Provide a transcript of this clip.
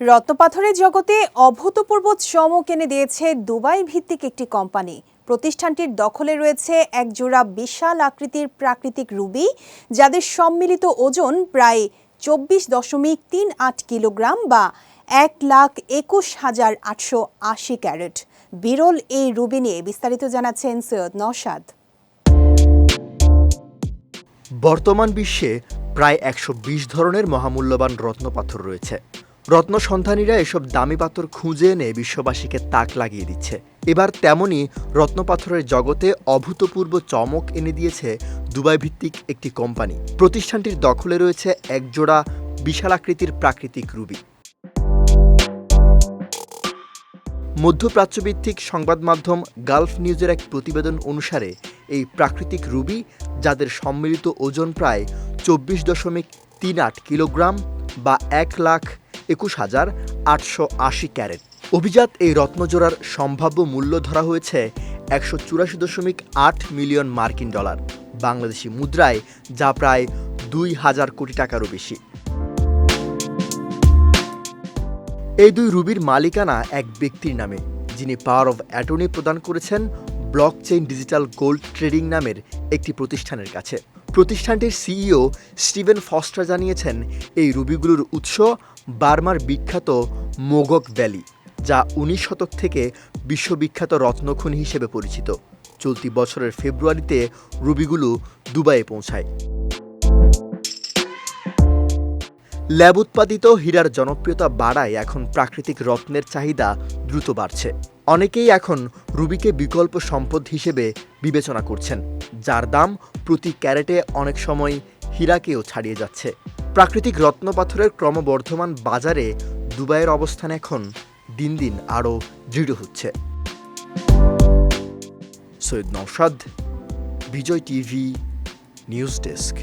রত্নপাথরের জগতে অভূতপূর্ব চমক এনে দিয়েছে দুবাই ভিত্তিক একটি কোম্পানি। প্রতিষ্ঠানটির দখলে রয়েছে একজোড়া বিশাল আকৃতির প্রাকৃতিক রুবি, যাদের সম্মিলিত ওজন প্রায় চব্বিশ দশমিক তিন আট কিলোগ্রাম বা এক লাখ একুশ হাজার আটশো আশি ক্যারেট। বিরল এই রুবি নিয়ে বিস্তারিত জানাচ্ছেন সৈয়দ নওশাদ। বর্তমান বিশ্বে প্রায় একশো বিশ ধরনের মহামূল্যবান রত্নপাথর রয়েছে। রত্ন সন্ধানীরা এসব দামি পাথর খুঁজে এনে বিশ্ববাসীকে তাক লাগিয়ে দিচ্ছে। এবার তেমনই রত্নপাথরের জগতে অভূতপূর্ব চমক এনে দিয়েছে দুবাই ভিত্তিক একটি কোম্পানি। প্রতিষ্ঠানটির দখলে রয়েছে একজোড়া বিশাল আকৃতির প্রাকৃতিক রুবি। মধ্যপ্রাচ্যভিত্তিক সংবাদ মাধ্যম গালফ নিউজের এক প্রতিবেদন অনুসারে, এই প্রাকৃতিক রুবি, যাদের সম্মিলিত ওজন প্রায় চব্বিশ দশমিক তিন আট কিলোগ্রাম বা এক লাখ একুশ হাজার আটশো আশি ক্যারেট। অভিজাত এই রত্নজোড়ার সম্ভাব্য মূল্য ধরা হয়েছে একশো চুরাশি দশমিক আট মিলিয়ন মার্কিন ডলার, বাংলাদেশি মুদ্রায় যা প্রায় দুই হাজার কোটি টাকারও বেশি। এই দুই রুবির মালিকানা এক ব্যক্তির নামে, যিনি পাওয়ার অফ অ্যাটর্নি প্রদান করেছেন block chain digital gold trading নামের একটি প্রতিষ্ঠানের কাছে। প্রতিষ্ঠানটির সিইও স্টিভেন ফস্টার জানিয়েছেন, এই রুবিগুলোর উৎস বার্মার বিখ্যাত মোগক ভ্যালি, যা উনিশ শতক থেকে বিশ্ববিখ্যাত রত্নখনি হিসেবে পরিচিত। চলতি বছরের ফেব্রুয়ারিতে রুবিগুলো দুবাইয়ে পৌঁছায়। ল্যাব উৎপাদিত হীরার জনপ্রিয়তা বাড়ায় এখন প্রাকৃতিক রত্নের চাহিদা দ্রুত বাড়ছে। অনেকেই এখন রুবিকে বিকল্প সম্পদ হিসেবে বিবেচনা করছেন, যার দাম প্রতি ক্যারেটে অনেক সময় হীরাকেও ছাড়িয়ে যাচ্ছে। প্রাকৃতিক রত্নপাথরের ক্রমবর্ধমান বাজারে দুবাইয়ের অবস্থান এখন দিন দিন আরও দৃঢ় হচ্ছে। Syed Nausad Vijay TV, news desk.